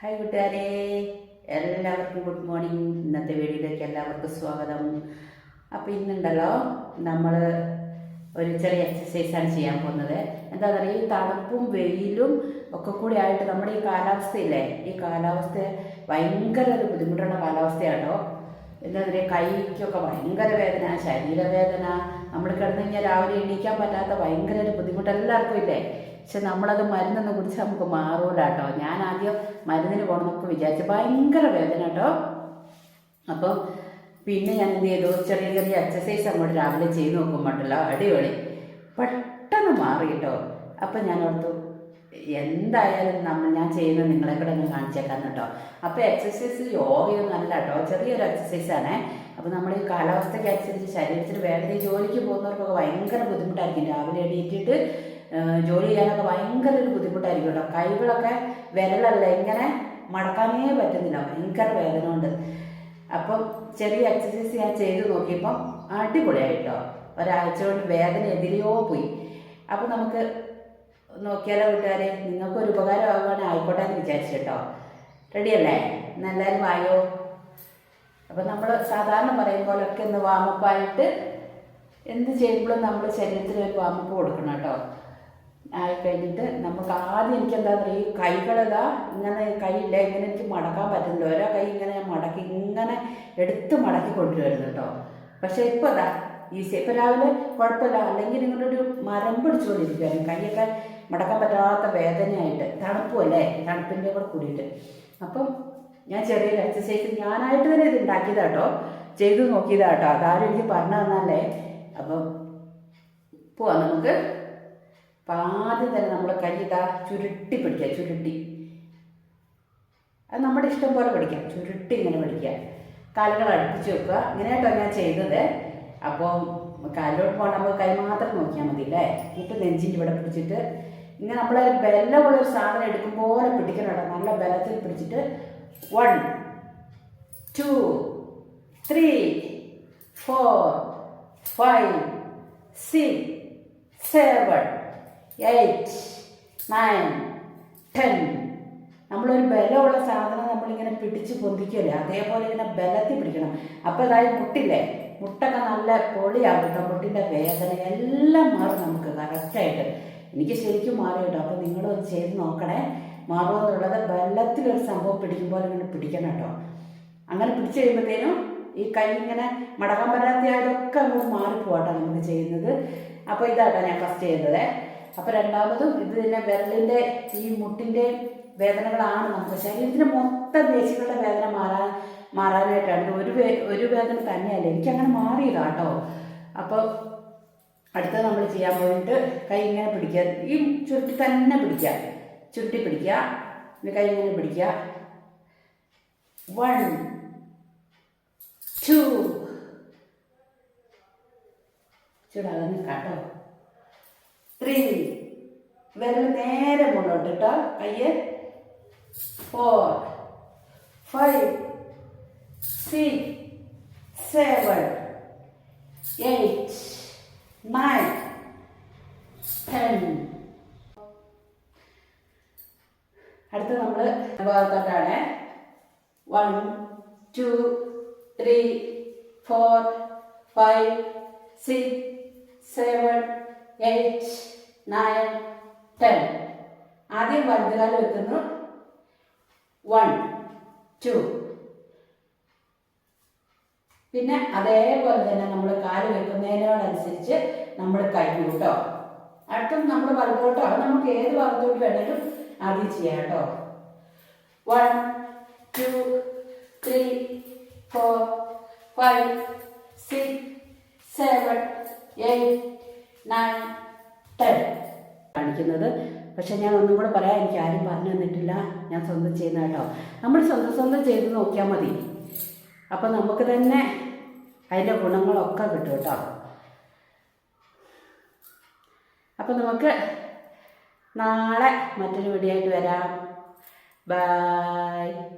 Hi കൂട്ടുകാരെ. എല്ലാവർക്കും good morning ഇന്നത്തെ വീഡിയോയിലേക്ക് എല്ലാവർക്കും സ്വാഗതം. അപ്പോൾ ഇന്നുണ്ടല്ലോ നമ്മൾ ഒരു ചെറിയ എക്സസൈസാണ് ചെയ്യാൻ പോകുന്നത്. എന്താ പറയുക ഈ തണുപ്പും വെയിലും ഒക്കെ കൂടി ആയിട്ട് നമ്മുടെ ഈ കാലാവസ്ഥയില്ലേ? ഈ കാലാവസ്ഥ ഭയങ്കര ഒരു ബുദ്ധിമുട്ടുള്ള കാലാവസ്ഥയാട്ടോ എന്താ പറയുക കൈക്കൊക്കെ ഭയങ്കര വേദന ശരീരവേദന. നമ്മൾ കിടന്നു കഴിഞ്ഞാൽ രാവിലെ എണീക്കാൻ പറ്റാത്ത ഭയങ്കര ഒരു ബുദ്ധിമുട്ട് എല്ലാവർക്കും ഇല്ലേ? പക്ഷെ നമ്മളത് മരുന്നൊന്നും കുടിച്ച് നമുക്ക് മാറൂല കേട്ടോ. ഞാൻ ആദ്യം മരുന്നിന് പോകണമെന്നൊക്കെ വിചാരിച്ചു. ഭയങ്കര വേദന കേട്ടോ. അപ്പം പിന്നെ ഞാൻ എന്ത് ചെയ്തു? ചെറിയ ചെറിയ എക്സസൈസ് അങ്ങോട്ട് രാവിലെ ചെയ്ത് നോക്കുമ്പോണ്ടല്ലോ. അടിപൊളി. പെട്ടെന്ന് മാറി കേട്ടോ. അപ്പം ഞാൻ ഓർത്തു എന്തായാലും നമ്മൾ ഞാൻ ചെയ്യുന്നത് നിങ്ങളെ കൂടെ ഒന്ന് കാണിച്ചേക്കാം കേട്ടോ. അപ്പോൾ എക്സസൈസ് യോഗയൊന്നും അല്ല കേട്ടോ. ചെറിയൊരു എക്സസൈസാണേ അപ്പോൾ നമ്മൾ ഈ കാലാവസ്ഥയ്ക്ക് അനുസരിച്ച് ശരീരത്തിന് വേദന ജോലിക്ക് പോകുന്നവർക്കൊക്കെ ഭയങ്കര ബുദ്ധിമുട്ടായിരിക്കും. രാവിലെ എണീറ്റിട്ട് ജോലി ചെയ്യാനൊക്കെ ഭയങ്കര ഒരു ബുദ്ധിമുട്ടായിരിക്കും കേട്ടോ. കൈകളൊക്കെ വിരലല്ല ഇങ്ങനെ മടക്കാനേ പറ്റുന്നില്ല. ഭയങ്കര വേദന ഉണ്ട്. അപ്പം ചെറിയ എക്സസൈസ് ഞാൻ ചെയ്ത് നോക്കിയപ്പം അടിപൊളിയായിട്ടോ. ഒരാഴ്ച കൊണ്ട് വേദന എതിരെയോ പോയി. അപ്പം നമുക്ക് നോക്കിയാലോ കൂട്ടുകാരെ നിങ്ങൾക്കൊരു ഉപകാരമാകുവാണെങ്കിൽ ആയിക്കോട്ടെ എന്ന് വിചാരിച്ചു കേട്ടോ. റെഡിയല്ലേ എന്നെല്ലാവരും വായോ? അപ്പം നമ്മൾ സാധാരണ പറയും പോലൊക്കെ ഒന്ന് വാമപ്പായിട്ട് എന്ത് ചെയ്യുമ്പോഴും നമ്മൾ ശരീരത്തിന് ഒരു വാമപ്പ് കൊടുക്കണം കേട്ടോ. ആയി കഴിഞ്ഞിട്ട് നമുക്ക് ആദ്യം എനിക്ക് എന്താ പറയുക ഈ ഇങ്ങനെ കൈയില്ല ഇങ്ങനെ എനിക്ക് മടക്കാൻ പറ്റുന്നില്ല. ഓരോ കൈ ഇങ്ങനെ ഞാൻ മടക്കി ഇങ്ങനെ എടുത്ത് മടക്കി കൊണ്ടുവരുന്നു കേട്ടോ. പക്ഷേ ഇപ്പോൾ അതാ ഈസി ഇപ്പോൾ രാവിലെ കുഴപ്പമില്ല. അല്ലെങ്കിൽ നിങ്ങളൊരു മരം പിടിച്ചുകൊണ്ടിരിക്കുകയാണ് കൈയൊക്കെ മടക്കാൻ പറ്റാത്ത വേദനയായിട്ട് തണുപ്പുമല്ലേ തണുപ്പിന്റെ കൂടെ കൂടിയിട്ട്. അപ്പം ഞാൻ ചെറിയൊരു എക്സസൈസ് ഞാനായിട്ട് തന്നെ ഇത് ഉണ്ടാക്കിയതാട്ടോ ചെയ്തു നോക്കിയതാട്ടോ അതാരും എനിക്ക് പറഞ്ഞു തന്നാലേ. അപ്പം പോവാം നമുക്ക്. അപ്പം ആദ്യം തന്നെ നമ്മൾ കൈ ചുരുട്ടി പിടിക്കുക ചുരുട്ടി. അത് നമ്മുടെ ഇഷ്ടം പോലെ പിടിക്കാം ചുരുട്ടി ഇങ്ങനെ പിടിക്കുക കാലുകൾ അടുപ്പിച്ച് വെക്കുക. ഇങ്ങനെയായിട്ടോ ഞാൻ ചെയ്തത്. അപ്പോൾ കാലിലോട്ട് പോകണം നമുക്ക് കൈ മാത്രം നോക്കിയാൽ മതി അല്ലേ? എന്നിട്ട് നെഞ്ചിന്റെ ഇവിടെ പിടിച്ചിട്ട് ഇങ്ങനെ നമ്മൾ ബലമുള്ള ഒരു സാധനം എടുക്കും പോലെ പിടിക്കണം നല്ല ബലത്തിൽ പിടിച്ചിട്ട് one two three four five six seven eight nine ten നമ്മളൊരു ബലമുള്ള സാധനം നമ്മളിങ്ങനെ പിടിച്ച് പൊന്തിക്കല്ലേ? അതേപോലെ ഇങ്ങനെ ബലത്തിൽ പിടിക്കണം. അപ്പോൾ അതായത് മുട്ടില്ലേ? മുട്ടൊക്കെ നല്ല പൊളിയാകും കേട്ടോ മുട്ടിന്റെ വേദന എല്ലാം മാറും നമുക്ക് കറക്റ്റായിട്ട് എനിക്ക് ശരിക്കും മാറി കേട്ടോ അപ്പോൾ നിങ്ങളും അത് ചെയ്ത് നോക്കണേ. മാറുമെന്നുള്ളത് ബലത്തിലൊരു സംഭവം പിടിക്കുമ്പോൾ ഇങ്ങനെ പിടിക്കണം കേട്ടോ അങ്ങനെ പിടിച്ചു കഴിയുമ്പോഴത്തേനും ഈ കൈ ഇങ്ങനെ മടക്കാൻ പറ്റാത്തയായതൊക്കെ അങ്ങോട്ട് മാറിപ്പോട്ടെ നമുക്ക് ചെയ്യുന്നത്. അപ്പോൾ ഇതാട്ടോ ഞാൻ ഫസ്റ്റ് ചെയ്യുന്നത്. അപ്പോൾ രണ്ടാമതും ഇത് തന്നെ വിരലിന്റെ ഈ മുട്ടിന്റെ വേദനകളാണ് നമുക്ക് ശരീരത്തിന് മൊത്തം പേശികളുടെ വേദന മാറാൻ മാറാനായിട്ടാണ്. ഒരു വേ ഒരു വേദന തന്നെയല്ല. എനിക്കങ്ങനെ മാറിയില്ല കേട്ടോ അപ്പോൾ അടുത്തത് നമ്മൾ ചെയ്യാൻ പോയിട്ട് കൈ ഇങ്ങനെ പിടിക്കുക. ഈ ചുരുട്ടി തന്നെ പിടിക്കുക. ചുരുട്ടി പിടിക്കുക. പിന്നെ കൈ ഇങ്ങനെ പിടിക്കുക. One two. ചൂടാകുന്ന നിൽക്കാട്ടോ. ത്രീ വിരൽ നേരെ മുന്നോട്ട് കേട്ടോ കയ്യ്. Four five six seven eight nine ten അടുത്ത നമ്മൾ ഭാഗത്തോട്ടാണ്. One two three four five six seven eight nine ten. ആദ്യം വലതുകാൽ വെക്കുന്നു. One two. പിന്നെ അതേപോലെ തന്നെ നമ്മൾ കാൽ വെക്കുന്നതിനോടനുസരിച്ച് നമ്മൾ കഴിഞ്ഞു കേട്ടോ അടുത്തും നമ്മൾ വലത്തോട്ടോ നമുക്ക് ഏത് ഭാഗത്തോട്ട് വേണമെങ്കിലും ആദ്യം ചെയ്യാം കേട്ടോ. One two three four five six seven eight nine കാണിക്കുന്നത്. പക്ഷെ ഞാൻ ഒന്നും കൂടെ പറയാം എനിക്ക് ആരും പറഞ്ഞു തന്നിട്ടില്ല. ഞാൻ സ്വന്തം ചെയ്യുന്ന കേട്ടോ. നമ്മൾ സ്വന്തം സ്വന്തം ചെയ്ത് നോക്കിയാൽ മതി. അപ്പം നമുക്ക് തന്നെ അതിന്റെ ഗുണങ്ങളൊക്കെ കിട്ടും കേട്ടോ. അപ്പം നമുക്ക് നാളെ മറ്റൊരു വീഡിയോ ആയിട്ട് വരാം. ബൈ